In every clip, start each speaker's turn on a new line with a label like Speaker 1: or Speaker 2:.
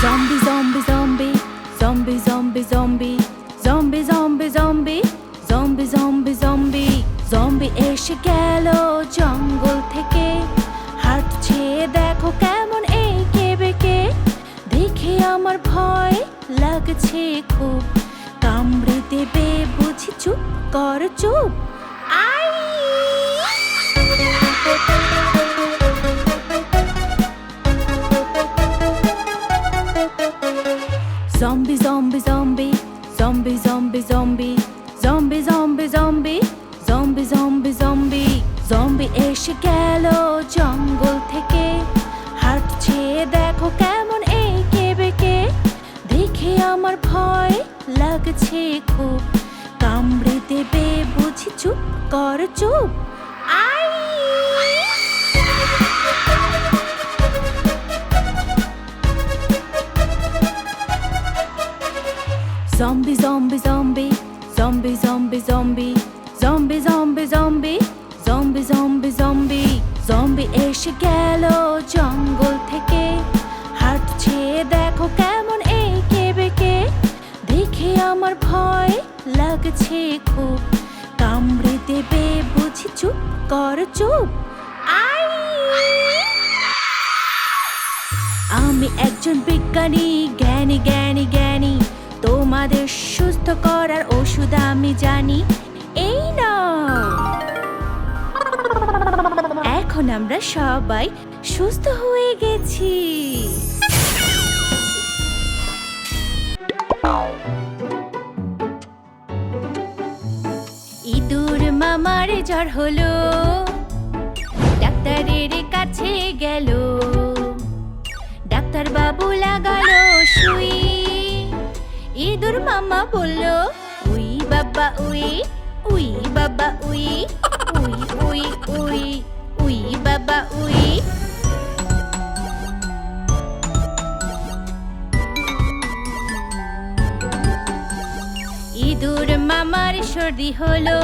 Speaker 1: Zombies বুঝি চুপ কর চুপ I Zombie, zombie, zombie, zombie, zombie, zombie, zombie, zombie, zombie, zombie, zombie, zombie, zombie এসে গেল জঙ্গল থেকে হাঁটছে দেখো কেমন এঁকে বেঁকে দেখে আমার ভয় লাগছে খুব কামড়ে দেবে বুঝি চুপ, কর চুপ। আই। আমি একজন বিজ্ঞানী, জ্ঞানী জ্ঞানী জ্ঞানী। তোমাদের সুস্থ করার ওষুধ আমি জানি। এই নাও। এখন আমরা সবাই সুস্থ হয়ে গেছি। জ্বর হলো, ডাক্তারের কাছে গেল। ডাক্তার বাবু লাগালো সুই। ইঁদুর মামা বলল, উই বাবা উই উই বাবা উই উই উই উই উই বাবা উই। ইঁদুর মামার সর্দি হলো।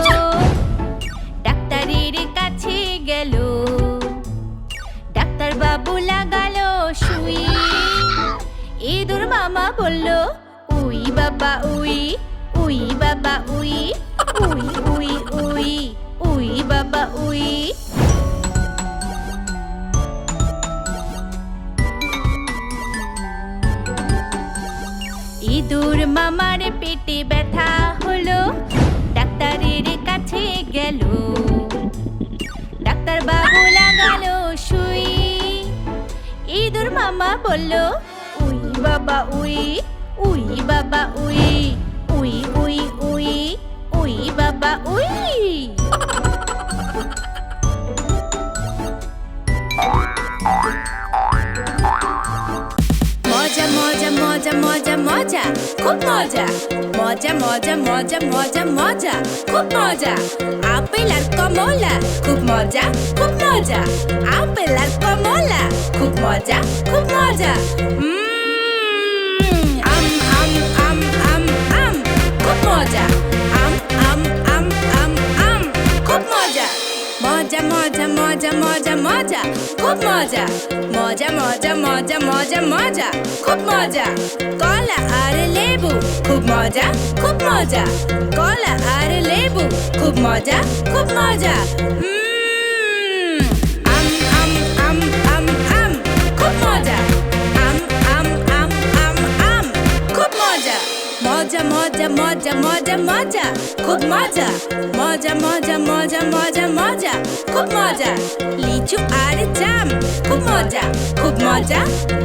Speaker 1: ইঁদুর মামা বলল, উই বাবা, উই উই বাবা, উই উই উই উই উই বাবা, উই। ইঁদুর মামার পেটে ব্যথা হলো, ডাক্তারের কাছে গেল। ডাক্তার বাবু লাগালো সুই। ইঁদুর মামা বলল বাবা উই উই বাবা উই উই উই উই উই বাবা উই।
Speaker 2: মজা মজা মজা মজা মজা, খুব মজা। মজা মজা মজা মজা মজা, খুব মজা। আপেল আর কমলা, খুব মজা খুব মজা। আপেল আর কমলা, খুব মজা খুব মজা। মজা মজা মজা মজা মজা, খুব মজা। মজা মজা মজা মজা মজা, খুব মজা। কলা আর লেবু, খুব মজা খুব মজা। কলা আর লেবু, খুব মজা খুব মজা। মজা মজা মজা মজা মজা, খুব মজা। মজা মজা মজা মজা মজা, খুব মজা। লিচু আর জাম, খুব মজা খুব মজা।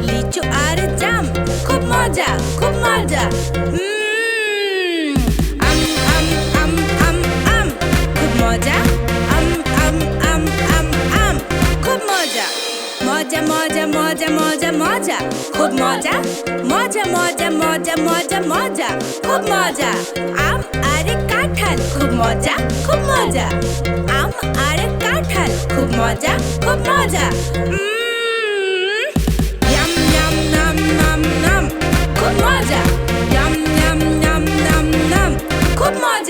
Speaker 2: লিচু আর জাম, খুব মজা খুব মজা। মজা মজা মজা খুব মজা। মজা মজা মজা মজা মজা খুব মজা। আম আর কাঁঠাল খুব মজা খুব মজা। আম আর কাঁঠাল খুব মজা খুব মজা। yum, yum, yum, yum, খুব মজা। yum, yum, yum, yum, খুব মজা।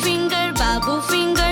Speaker 1: फिंगर बाबू फिंगर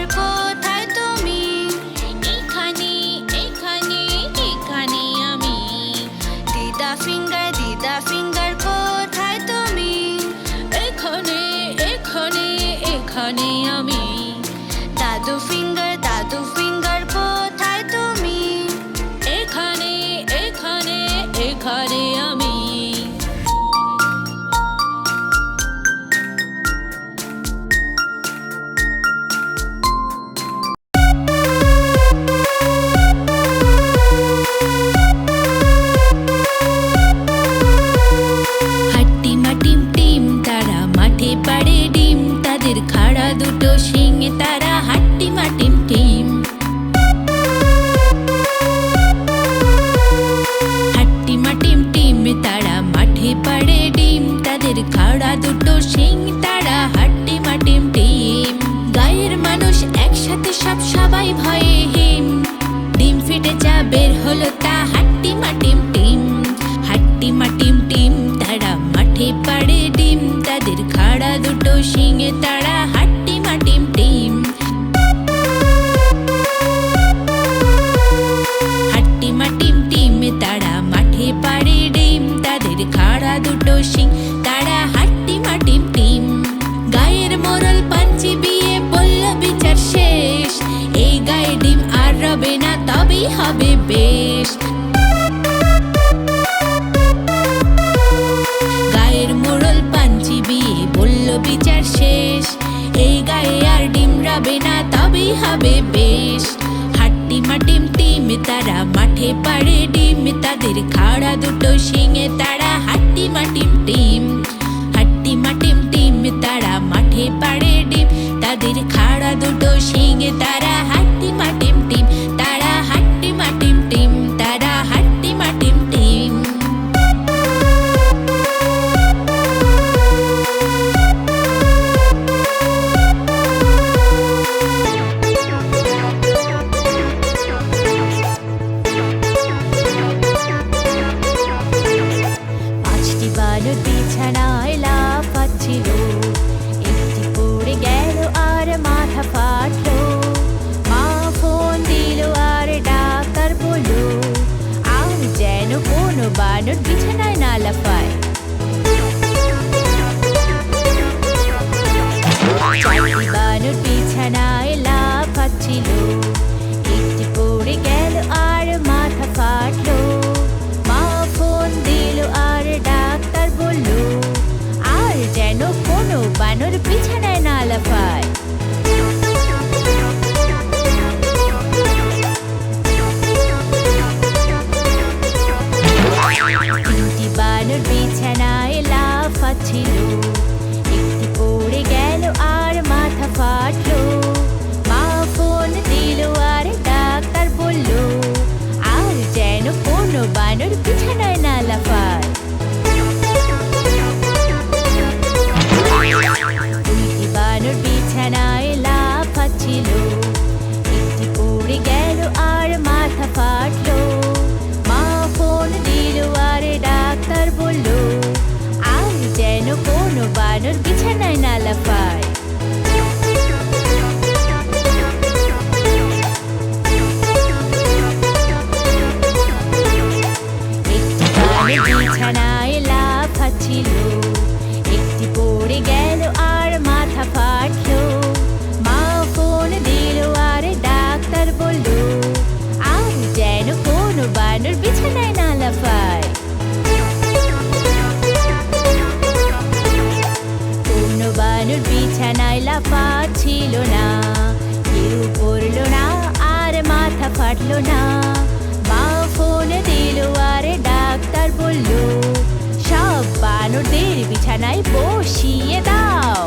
Speaker 1: এই গায়ে আর ডিম রাবে না, তবেই হবে বেশ। হাট্টিমা টিম টিম তারা মাঠে পাড়ে ডিম। তাদের খাড়া দুটো শিঙে, তারা হাট্টিমা টিম টিম হাট্টিমা টিম টিম তারা মাঠে পাড়ে ডিম। তাদের খাড়া দুটো শিঙে, তারা হাট্টিমা টিম টিম
Speaker 3: বানানোর বিছানা বানর বিছানায় লাফাচ্ছিল না,
Speaker 1: কেউ পড়ল না, আর মাথা ফাটলো না। মা ফোন দিল, আর ডাক্তার বলল সব বানরদের বিছানায় বসিয়ে দাও।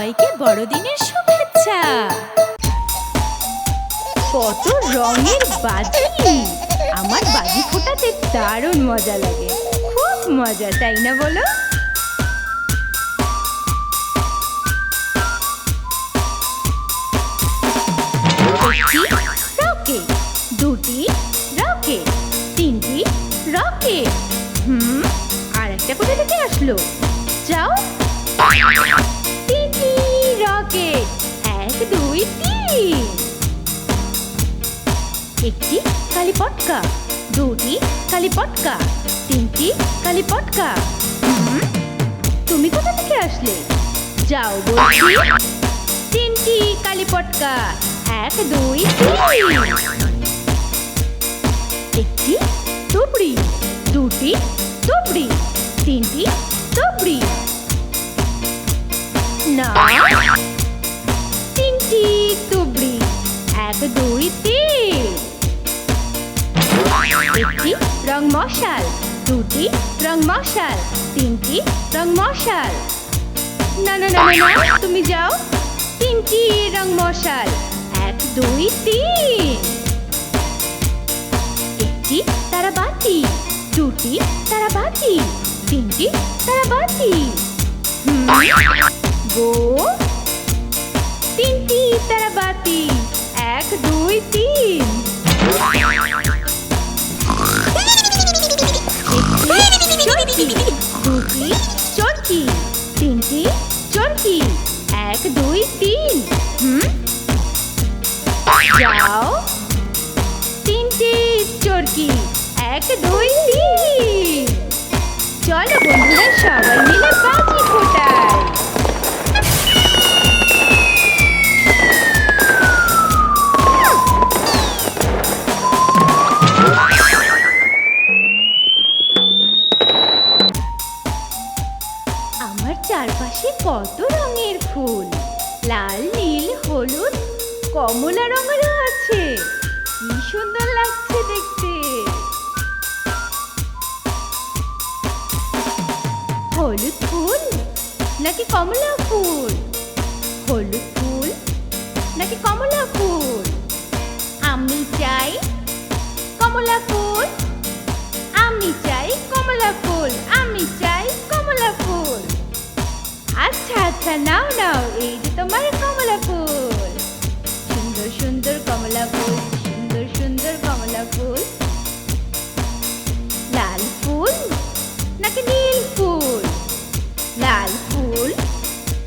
Speaker 1: বড়দিনের শুভেচ্ছা। কত রঙের বাজি। আমার বাজি ফোটাতে দারুণ মজা লাগে। খুব মজা, তাই না বলো? রকেট, দুটি রকেট, তিনটি রকেট। হুম, আর একটা কোথা থেকে আসলো? যাও। দুই, তিন। একটি কালীপটকা দুটি কালীপটকা তিনটি কালীপটকা তুমি কোথা থেকে আসলে? যাও বলছি। তিনটি কালীপটকা এক, দুই একটি তুবড়ি দুটি তুবড়ি তিনটি তুবড়ি না এক দুই তিন। একটি রং মশাল দুটি রং মশাল তিনটি রং মশাল। না না না না তুমি যাও। তিনটি রং মশাল এক দুই তিন। একটি তারাবাতি দুটি তারাবাতি তিনটি তারাবাতি। হুম, গো তিনটি তারাবাতি এক দুই তিন। চরকি দুটি চরকি তিনটি চরকি এক দুই তিন। হুম? আমি চাই কমলা ফুল আচ্ছা আচ্ছা নাও নাও, এই যে তোমার কমলা ফুল সুন্দর সুন্দর কমলা ফুল সুন্দর সুন্দর কমলা ফুল লাল ফুল নাকি নীল ফুল? লাল ফুল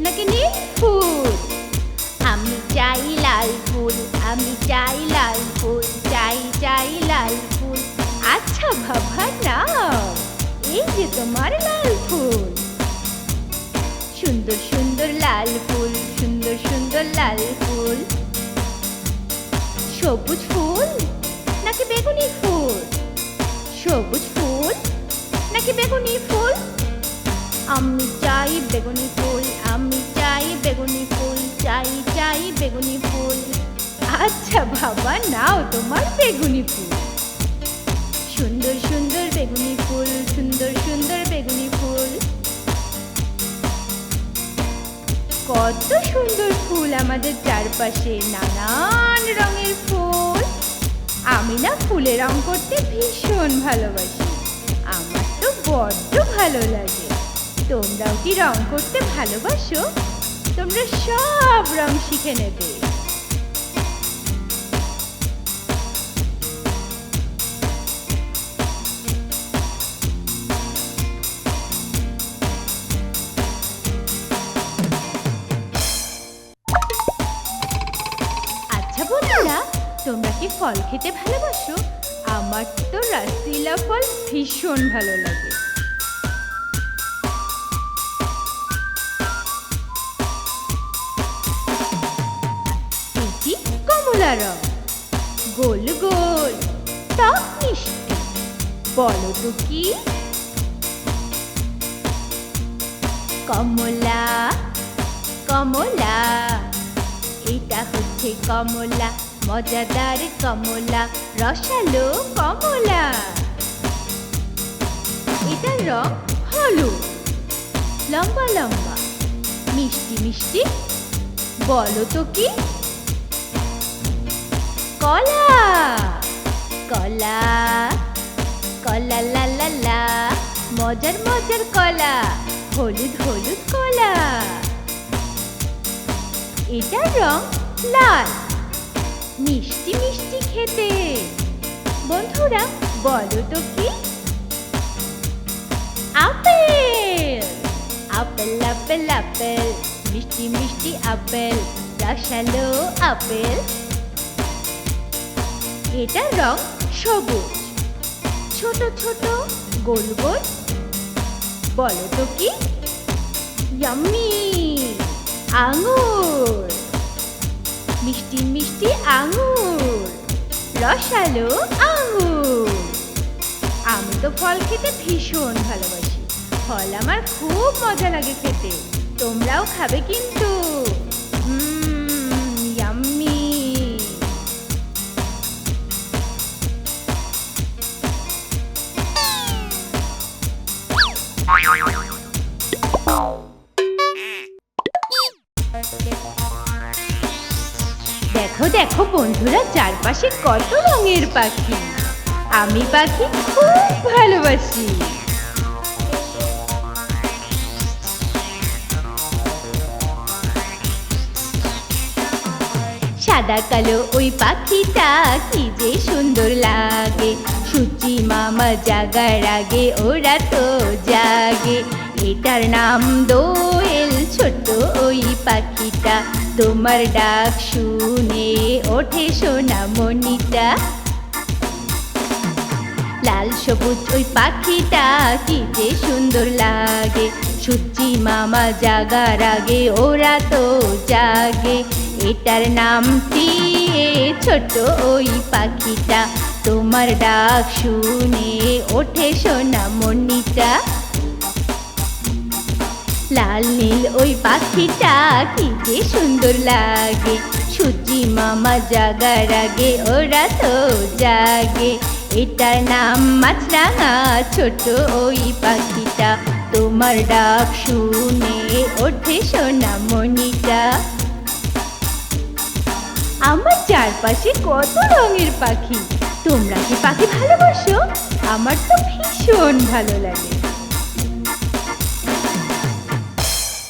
Speaker 1: নাকি নীল ফুল? আমি চাই লাল ফুল, আমি চাই লাল ফুল, চাই চাই লাল ফুল। আচ্ছা বাবা, নাও। এই যে তোমার লাল ফুল। সুন্দর সুন্দর লাল ফুল, সুন্দর সুন্দর লাল ফুল। সবুজ ফুল নাকি বেগুনি ফুল? সবুজ ফুল নাকি বেগুনি ফুল? আমি চাই বেগুনি ফুল, আমি চাই বেগুনি ফুল, চাই চাই বেগুনি ফুল। আচ্ছা বাবা, নাও তোমার বেগুনি ফুল। সুন্দর সুন্দর বেগুনি ফুল, সুন্দর সুন্দর বেগুনি ফুল। কত সুন্দর ফুল আমাদের চারপাশে, নানান রঙের ফুল। আমি না ফুলে রং করতে ভীষণ ভালোবাসি। আমার তো বড্ড ভালো লাগে। তোমরাও কি রং করতে ভালোবাসো? তোমরা সব রং শিখে নেবে। তোমরা কি ফল খেতে ভালোবাসো? আমার তো রাসিলা ফল ভীষণ ভালো লাগে। কমলা রং। গোল গোল টক মিষ্টি। বলো তো কি? কমলা কমলা, এটা হচ্ছে কমলা। মজাদার কমলা, রসালো কমলা। এটার রং হলুদ, লম্বা লম্বা, মিষ্টি মিষ্টি, বলো তো কি? কলা কলা কলা, লা লা লা, মজার মজার কলা, হলুদ হলুদ কলা। এটার রং লাল। মিষ্টি মিষ্টি খেতে। বন্ধুরা, বলো তো কি? আপেল! আপেল আপেল আপেল, মিষ্টি মিষ্টি আপেল, রসালো আপেল। এটার রং সবুজ, ছোট ছোট গোল গোল বলো তো কি? আঙুর! মিষ্টি মিষ্টি আঙুর, রসালো আঙুর। আমি তো ফল খেতে ভীষণ ভালোবাসি। ফল আমার খুব মজা লাগে খেতে। তোমরাও খাবে কিন্তু। চারপাশে কত রঙের পাখি? আমি পাখি খুব ভালোবাসি। সাদা, কালো ওই পাখিটা কি যে সুন্দর লাগে। সূচি মামা জাগার আগে ওরা তো জাগে। এটার নাম দোয়েল ছোট ওই পাখিটা। তোমার ডাক শুনে ওঠে সোনা মনিটা লাল সবুজ ওই পাখিটা কি যে সুন্দর লাগে। সূচি মামা জাগার আগে ওরা তো জাগে। এটার নাম টিয়ে ছোট ওই পাখিটা। তোমার ডাক শুনে ওঠে সোনা মনিটা লাল নীল ওই পাখিটা, কি যে সুন্দর লাগে। সূচি মামা জাগার আগে ওরা তো জাগে। এটার নাম মাছরাঙা, ছোট ওই পাখিটা। তোমার ডাক শুনে ওঠে সোনা মনিটা আমার চারপাশে কত রঙের পাখি। তোমরা কি পাখি ভালোবাসো? আমার তো ভীষণ ভালো লাগে।